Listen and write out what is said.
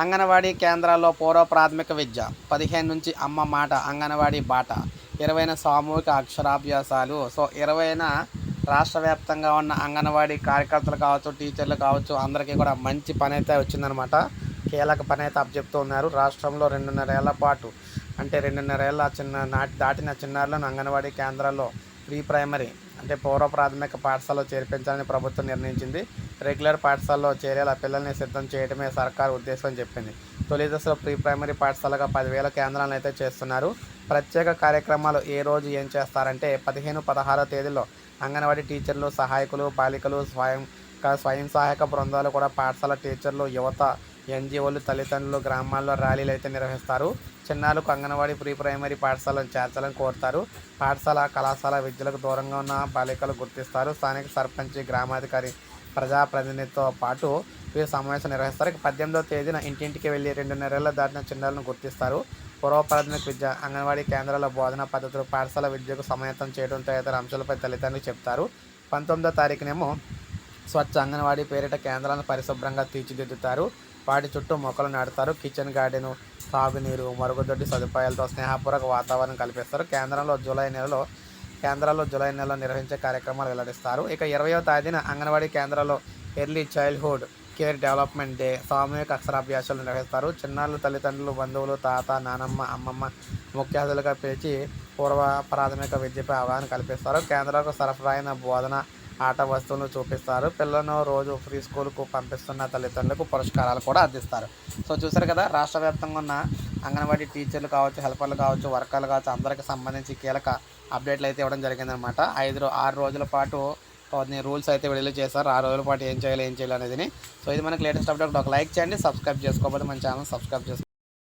అంగన్వాడీ కేంద్రాల్లో పూర్వ ప్రాథమిక విద్య పదిహేను నుంచి అమ్మ మాట అంగన్వాడీ బాట ఇరవైన సామూహిక అక్షరాభ్యాసాలు. సో ఇరవైన రాష్ట్ర వ్యాప్తంగా ఉన్న అంగన్వాడీ కార్యకర్తలు కావచ్చు టీచర్లు కావచ్చు అందరికీ కూడా మంచి పని అయితే వచ్చిందనమాట. కీలక పని అయితే అప్పచెప్తూ ఉన్నారు. రాష్ట్రంలో రెండున్నర ఏళ్ళ పాటు అంటే రెండున్నర ఏళ్ళ చిన్న నాటి దాటిన చిన్నారులను అంగన్వాడీ కేంద్రాల్లో ప్రీ ప్రైమరీ అంటే పూర్వ ప్రాథమిక పాఠశాలలో చేర్పించాలని ప్రభుత్వం నిర్ణయించింది. రెగ్యులర్ పాఠశాలలో చేరేలా పిల్లల్ని సిద్ధం చేయడమే సర్కారు ఉద్దేశం చెప్పింది. తొలి దశలో ప్రీ ప్రైమరీ పాఠశాలగా పదివేల కేంద్రాలను అయితే చేస్తున్నారు. ప్రత్యేక కార్యక్రమాలు ఏ రోజు ఏం చేస్తారంటే పదిహేను పదహారో తేదీలో అంగన్వాడీ టీచర్లు సహాయకులు బాలికలు స్వయం స్వయం సహాయక బృందాలు కూడా పాఠశాల టీచర్లు యువత ఎన్జిఓలు తల్లిదండ్రులు గ్రామాల్లో ర్యాలీలు అయితే నిర్వహిస్తారు. చిన్నారులకు అంగన్వాడీ ప్రీ ప్రైమరీ పాఠశాలను చేర్చాలని కోరుతారు. పాఠశాల కళాశాల విద్యలకు దూరంగా ఉన్న బాలికలు గుర్తిస్తారు. స్థానిక సర్పంచ్ గ్రామాధికారి ప్రజాప్రతినిధితో పాటు వీరు సమావేశం నిర్వహిస్తారు. పద్దెనిమిదో పద్దెనిమిదవ తేదీన ఇంటింటికి వెళ్ళి రెండు నెలల దాటిన చిన్నారులను గుర్తిస్తారు. పూర్వ ప్రాథమిక విద్య అంగన్వాడీ కేంద్రాల బోధనా పద్ధతులు పాఠశాల విద్యకు సమాయత్తం చేయడం తదితర అంశాలపై తల్లిదండ్రులు చెప్తారు పంతొమ్మిదో తారీఖునేమో స్వచ్ఛ అంగన్వాడీ పేరిట కేంద్రాలను పరిశుభ్రంగా తీర్చిదిద్దుతారు. వాటి చుట్టూ మొక్కలు నాటుతారు. కిచెన్ గార్డెను తాగునీరు మరుగుదొడ్డి సదుపాయాలతో స్నేహపూర్వక వాతావరణం కల్పిస్తారు. కేంద్రంలో జూలై నెలలో కేంద్రాల్లో జూలై నెలలో నిర్వహించే కార్యక్రమాలు వెల్లడిస్తారు. ఇక ఇరవయో తేదీన అంగన్వాడీ కేంద్రాల్లో early childhood care development day సామూహిక అక్షరాభ్యాసాలు నిర్వహిస్తారు. చిన్నారులు తల్లిదండ్రులు బంధువులు తాత నానమ్మ అమ్మమ్మ ముఖ్య అతిథులుగా పిలిచి పూర్వ ప్రాథమిక విద్యపై అవగాహన కల్పిస్తారు. కేంద్రాలకు సరఫరా అయిన బోధన ఆట వస్తువులను చూపిస్తారు. పిల్లలను రోజు ఫ్రీ స్కూల్కు పంపిస్తున్న తల్లిదండ్రులకు పురస్కారాలు కూడా అందిస్తారు. సో చూసారు కదా రాష్ట్ర వ్యాప్తంగా ఉన్న అంగన్వాడీ టీచర్లు కావచ్చు హెల్పర్లు కావచ్చు వర్కర్లు కావచ్చు అందరికి సంబంధించి కీలక అప్డేట్లు అయితే ఇవ్వడం జరిగిందనమాట ఐదు ఆరు రోజుల పాటు కొన్ని రూల్స్ అయితే విడుదల చేశారు. ఆ రోజుల పాటు ఏం చేయాలి ఏం చేయాలి అనేది సో ఇది మనకి లేటెస్ట్ అప్డేట్ ఒక లైక్ చేయండి సబ్స్క్రైబ్ చేసుకోకపోతే మన ఛానల్ సబ్స్క్రైబ్ చేసుకోండి